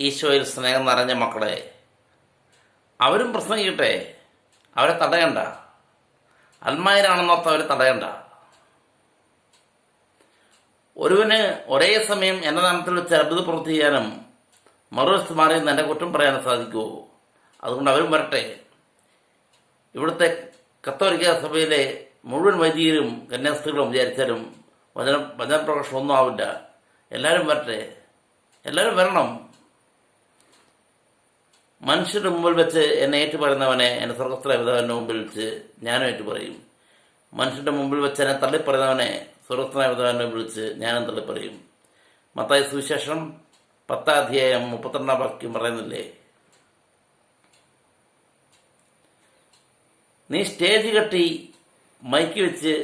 ഈശോയിൽ സ്നേഹം നിറഞ്ഞ മക്കളെ അവരും പ്രസംഗിക്കട്ടെ. അവരെ തടയണ്ട. അന്മാരാണെന്നോർത്ത് അവരെ തടയണ്ട. ഒരുവന് ഒരേ സമയം എന്റെ നാമത്തിൽ അത്ഭുത പ്രവൃത്തി ചെയ്യാനും മറുവശത്ത് മാറി എന്റെ കുറ്റം പറയാനും സാധിക്കുമോ അതുകൊണ്ട് അവരും വരട്ടെ. ഇവിടുത്തെ കത്തോലിക്ക സഭയിലെ മുഴുവൻ വൈദികരും കന്യാസ്ത്രീകളും വിചാരിച്ചാലും വചന വചനപ്രകാശനം ഒന്നും ആവില്ല. എല്ലാവരും വരട്ടെ. എല്ലാവരും വരണം. മനുഷ്യരുടെ മുമ്പിൽ വെച്ച് എന്നെ ഏറ്റുപറയുന്നവനെ എന്നെ സ്വർഗസ്ഥല പിതാവിന്റെ മുമ്പിൽ വെച്ച് ഞാനും ഏറ്റുപറയും. മനുഷ്യരുടെ മുമ്പിൽ വെച്ച് എന്നെ തള്ളിപ്പറയുന്നവനെ സ്വർഗസ്ഥല മുമ്പിൽ വെച്ച് ഞാനും തള്ളിപ്പറയും. മത്തായ സുവിശേഷം പത്താം അധ്യായം മുപ്പത്തിരണ്ടാം വാക്യം പറയുന്നില്ലേ? നീ സ്റ്റേജ് കെട്ടി മൈക്ക് വെച്ച്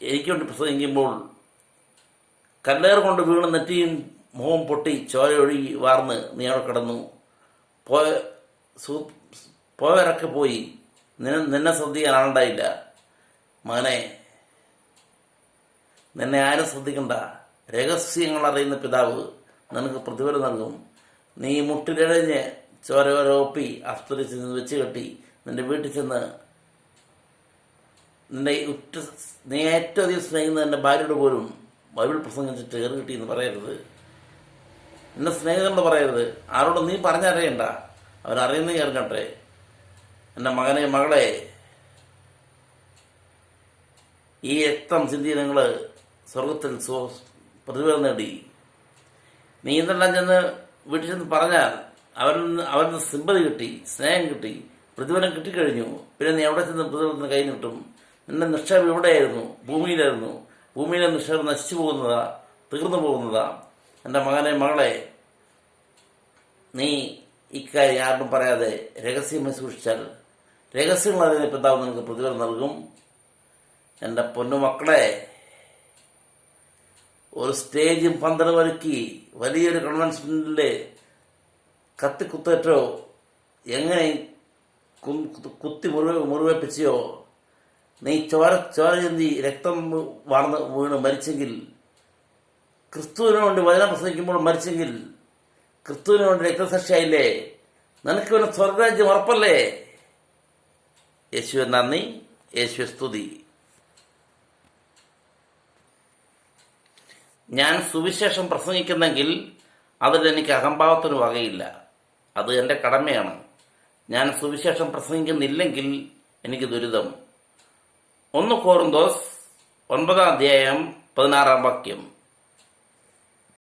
എനിക്കൊണ്ട് പ്രസംഗിക്കുമ്പോൾ കല്ലേർ കൊണ്ട് വീണ് നെറ്റിയും മുഖം പൊട്ടി ചോര ഒഴുകി വാർന്ന് നീ അവിടെ കിടന്നു. പോയ സൂ പോയവരൊക്കെ പോയി. നിന്നെ നിന്നെ ശ്രദ്ധിക്കാൻ ആളുണ്ടായില്ല. മകനെ നിന്നെ ആരും ശ്രദ്ധിക്കണ്ട. രഹസ്യങ്ങൾ അറിയുന്ന പിതാവ് നിനക്ക് പ്രതിഫലം നൽകും. നീ മുട്ടിലിഴഞ്ഞ് ചോരവരൊപ്പി ആസ്പത്രിയിൽ ചെന്ന് വെച്ച് കെട്ടി നിന്റെ വീട്ടിൽ ചെന്ന് നിന്റെ ഉറ്റ നീ ഏറ്റവും അധികം സ്നേഹിക്കുന്ന എന്റെ ഭാര്യയോട് പോലും ബൈബിൾ പ്രസംഗിച്ചിട്ട് കയറി കിട്ടി എന്ന് പറയരുത്. നിന്റെ സ്നേഹിതരോട് പറയരുത്. ആരോട് നീ പറഞ്ഞറിയണ്ട. അവരറിയുന്ന കേൾക്കട്ടെ എന്റെ മകനെ മകളെ ഈ രക്തം ചിന്തി നിങ്ങൾ സ്വർഗത്തിൽ സ്വ പ്രതിഫലം നേടി. നീ ഇതെല്ലാം ചെന്ന് വീട്ടിൽ ചെന്ന് പറഞ്ഞാൽ അവരിൽ നിന്ന് അവരിൽ നിന്ന് സിമ്പതി കിട്ടി സ്നേഹം കിട്ടി പ്രതിഫലം കിട്ടിക്കഴിഞ്ഞു. പിന്നെ നീ എവിടെ ചെന്ന് പ്രതിഫലത്തിന് കൈ നീട്ടും? നിന്റെ നിക്ഷേപം എവിടെയായിരുന്നു? ഭൂമിയിലായിരുന്നു. ഭൂമിയിലെ നിക്ഷേപം നശിച്ചു പോകുന്നതാ തീർന്നു പോകുന്നതാ. എന്റെ മകനെ മകളെ നീ ഇക്കാര്യം ആർക്കും പറയാതെ രഹസ്യമായി സൂക്ഷിച്ചാൽ രഹസ്യങ്ങൾ അറിയുന്ന പിതാവ് നിനക്ക് പ്രതിഫലം നൽകും. എന്റെ പൊന്നുമക്കളെ ഒരു സ്റ്റേജും പന്തലും ഒരുക്കി വലിയൊരു കൺവെൻഷനിലെ കത്തിക്കുത്തേറ്റോ എങ്ങനെ കുത്തി മുറിവ് മുറിവേപ്പിച്ചോ നീ ചോര ചോര ചെന്തി രക്തം വാർന്ന് വീണ് മരിച്ചെങ്കിൽ ക്രിസ്തുവിന് വേണ്ടി വചനം പ്രസംഗിക്കുമ്പോൾ മരിച്ചെങ്കിൽ ക്രിസ്തുവിനെ വേണ്ടി രക്തസാക്ഷിയായില്ലേ നിനക്ക് പിന്നെ സ്വർഗരാജ്യം ഉറപ്പല്ലേ? യേശുവെ നന്ദി. യേശുവെ സ്തുതി. ഞാൻ സുവിശേഷം പ്രസംഗിക്കുന്നെങ്കിൽ അതിൽ എനിക്ക് അഹംഭാവത്തിന് വകയില്ല. അത് എന്റെ കടമയാണ്. ഞാൻ സുവിശേഷം പ്രസംഗിക്കുന്നില്ലെങ്കിൽ എനിക്ക് ദുരിതം. ഒന്ന് കോറുന്തോസ് ഒൻപതാം അധ്യായം പതിനാറാം വാക്യം.